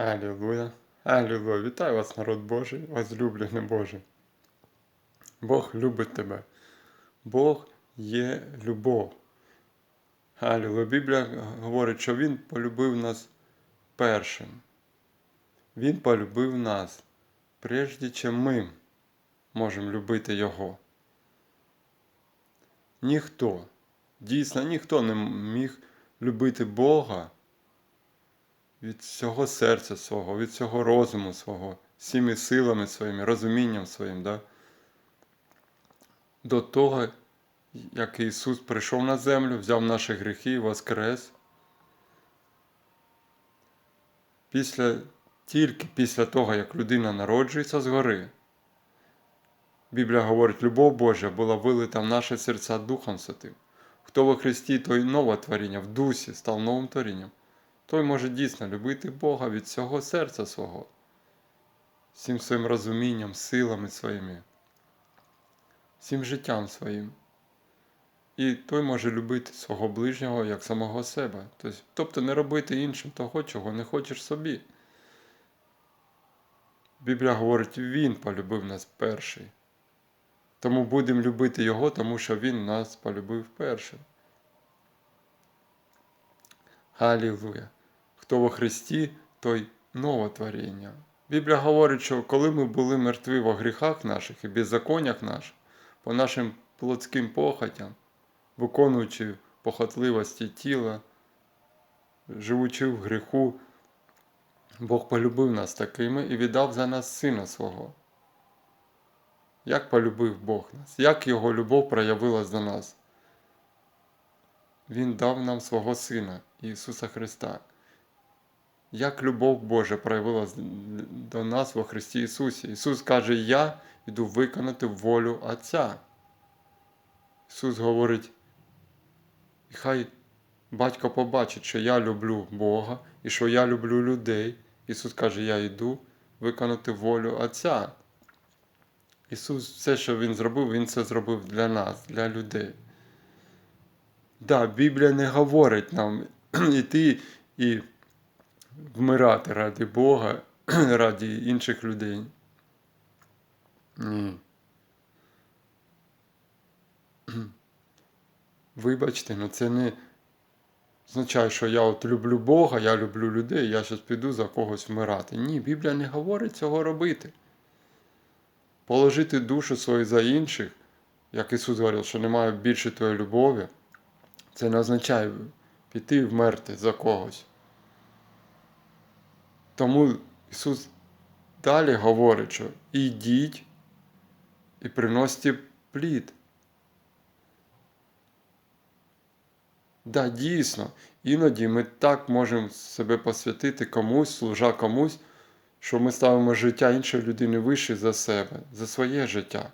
Алілуя. Алілуя. Вітаю вас, народ Божий, возлюблений Божий. Бог любить тебе. Бог є любов. Алілуя. Біблія говорить, що Він полюбив нас першим. Він полюбив нас, прежде чим ми можемо любити Його. Ніхто, дійсно ніхто не міг любити Бога від всього серця свого, від всього розуму свого, всіми силами своїми, розумінням своїм, да? до того, як Ісус прийшов на землю, взяв наші гріхи і воскрес. Після, тільки після того, як людина народжується згори, Біблія говорить, любов Божа була вилита в наші серця Духом Святим. Хто во Христі, той нове творіння, в дусі став новим творінням той може дійсно любити Бога від всього серця свого, всім своїм розумінням, силами своїми, всім життям своїм. І той може любити свого ближнього як самого себе. Тобто не робити іншим того, чого не хочеш собі. Біблія говорить, Він полюбив нас перший. Тому будемо любити Його, тому що Він нас полюбив першим. Алілуя! Хто во Христі, той нове творіння. Біблія говорить, що коли ми були мертві во гріхах наших і беззаконнях наших, по нашим плотським похотям, виконуючи похотливості тіла, живучи в гріху, Бог полюбив нас такими і віддав за нас Сина свого. Як полюбив Бог нас, як Його любов проявилась до нас? Він дав нам свого Сина Ісуса Христа як любов Божа проявилась до нас во Христі Ісусі. Ісус каже, Я йду виконати волю Отця. Ісус говорить, хай батько побачить, що я люблю Бога і що я люблю людей. Ісус каже, я йду виконати волю Отця. Ісус, все, що Він зробив, Він це зробив для нас, для людей. Да, Біблія не говорить нам іти і вмирати ради Бога, ради інших людей. Ні. Вибачте, ну це не означає, що я от люблю Бога, я люблю людей, я зараз піду за когось вмирати. Ні, Біблія не говорить цього робити. Положити душу свою за інших, як Ісус говорив, що немає більше твоєї любові, це не означає піти і вмерти за когось. Тому Ісус далі говорить, що ідіть і приносите плід. Да, дійсно, іноді ми так можемо себе посвятити комусь, служа комусь, що ми ставимо життя іншої людини вище за себе, за своє життя.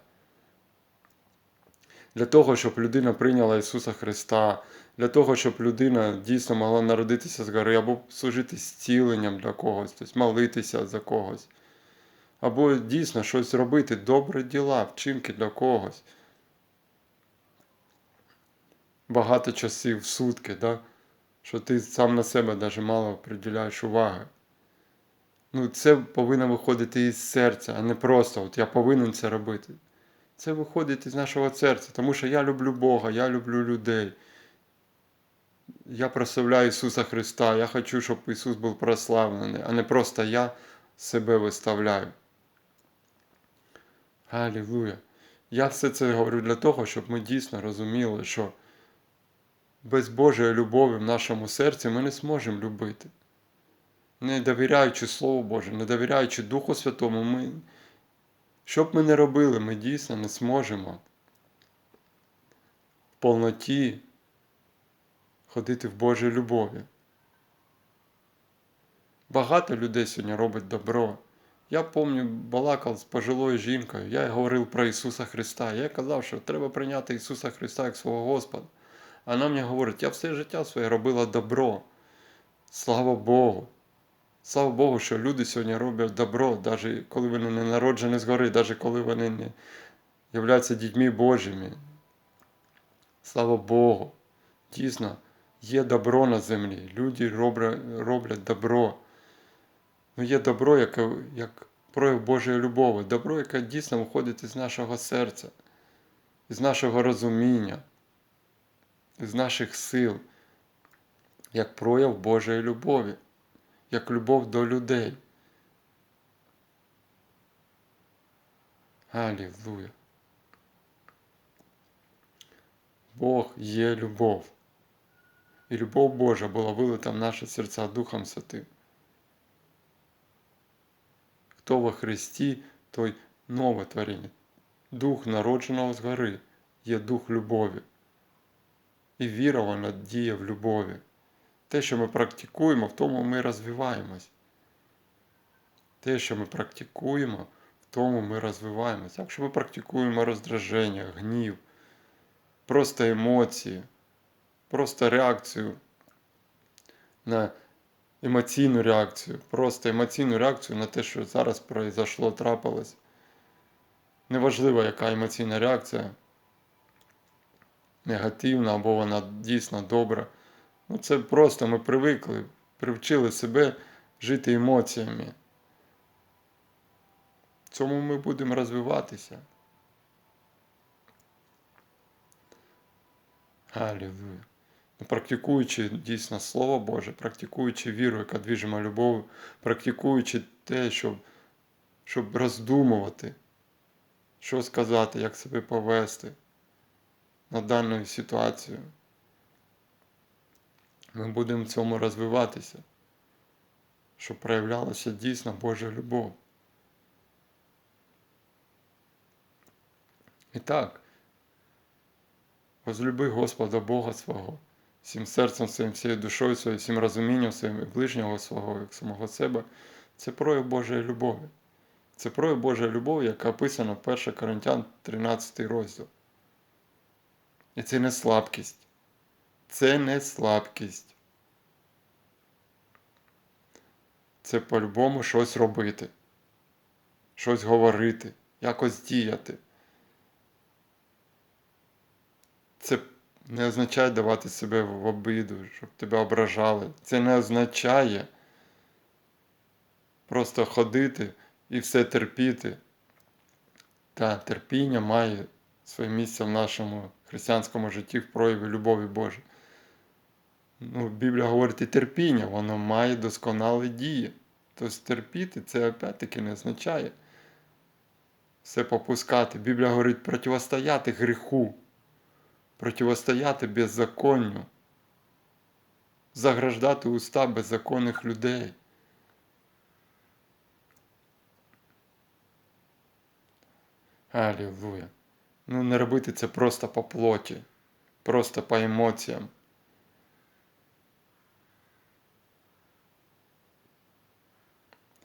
Для того, щоб людина прийняла Ісуса Христа, для того, щоб людина дійсно могла народитися з гори, або служити зціленням для когось, тобто молитися за когось. Або дійсно щось робити, добрі діла, вчинки для когось. Багато часів в сутки, да? що ти сам на себе навіть мало приділяєш уваги. Ну, Це повинно виходити із серця, а не просто от я повинен це робити. Це виходить із нашого серця, тому що я люблю Бога, я люблю людей. Я прославляю Ісуса Христа. Я хочу, щоб Ісус був прославлений, а не просто я себе виставляю. Аллилуйя. Я все це говорю для того, щоб ми дійсно розуміли, що без Божої любові в нашому серці ми не зможемо любити. Не довіряючи Слову Боже, не довіряючи Духу Святому, ми, що б ми не робили, ми дійсно не зможемо в повноті ходити в Божій любові. Багато людей сьогодні робить добро. Я пам'ятаю, балакав з пожилою жінкою, я говорив про Ісуса Христа. Я казав, що треба прийняти Ісуса Христа як свого Господа. А вона мені говорить, я все життя своє робила добро. Слава Богу. Слава Богу, що люди сьогодні роблять добро, навіть коли вони не народжені згори, навіть коли вони не являються дітьми Божими. Слава Богу. Дійсно, є добро на землі. Люди роблять добро. Ну, є добро, яке як прояв Божої любові, добро, яке дійсно виходить із нашого серця, із нашого розуміння, із наших сил, як прояв Божої любові, як любов до людей. Алілуя. Бог є любов. І любов Божа була вилита в наші серця Духом Святим. Хто во Христі, той нове творіння. Дух народженого згори є дух любові. І віра вона діє в любові. Те, що ми практикуємо, в тому ми розвиваємось. Те, що ми практикуємо, в тому ми розвиваємось. Якщо ми практикуємо роздраження, гнів, просто емоції, просто реакцію на емоційну реакцію, просто емоційну реакцію на те, що зараз произошло, трапилось. Неважливо, яка емоційна реакція, негативна або вона дійсно добра. Ну, це просто ми привикли, привчили себе жити емоціями. Цьому ми будемо розвиватися. Алілуя. Практикуючи дійсно Слово Боже, практикуючи віру, яка двіжима любов'ю, практикуючи те, щоб, щоб роздумувати, що сказати, як себе повести на дану ситуацію. Ми будемо в цьому розвиватися, щоб проявлялася дійсно Божа любов. І так, возлюби Господа Бога свого, всім серцем своїм, всією душою своєю, всім розумінням своїм і ближнього свого, як самого себе, це прояв Божої любові. Це прояв Божої любові, яка описана в 1 Коринтян 13 розділ. І це не слабкість. Це не слабкість. Це по-любому щось робити, щось говорити, якось діяти. Це не означає давати себе в обиду, щоб тебе ображали. Це не означає просто ходити і все терпіти. Та терпіння має своє місце в нашому християнському житті в прояві любові Божої. Ну, Біблія говорить і терпіння, воно має досконалі дії. Тобто терпіти це опять-таки не означає все попускати. Біблія говорить противостояти гріху, противостояти беззаконню, заграждати уста беззаконних людей. Алілуя. Ну, не робити це просто по плоті, просто по емоціям.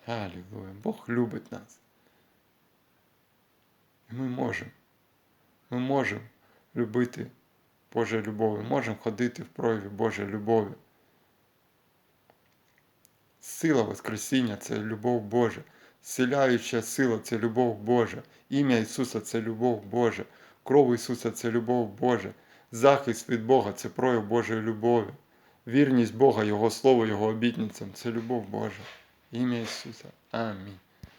Алілуя. Бог любить нас. І ми можемо. Ми можемо любити Божою любов'ю, можемо ходити в прояві Божої любові. Сила Воскресіння це любов Божа. Зціляюча сила це любов Божа. Ім'я Ісуса це любов Божа. Кров Ісуса це любов Божа. Захист від Бога це прояв Божої любові. Вірність Бога, Його Слову, Його обітницям це любов Божа. Ім'я Ісуса. Амінь.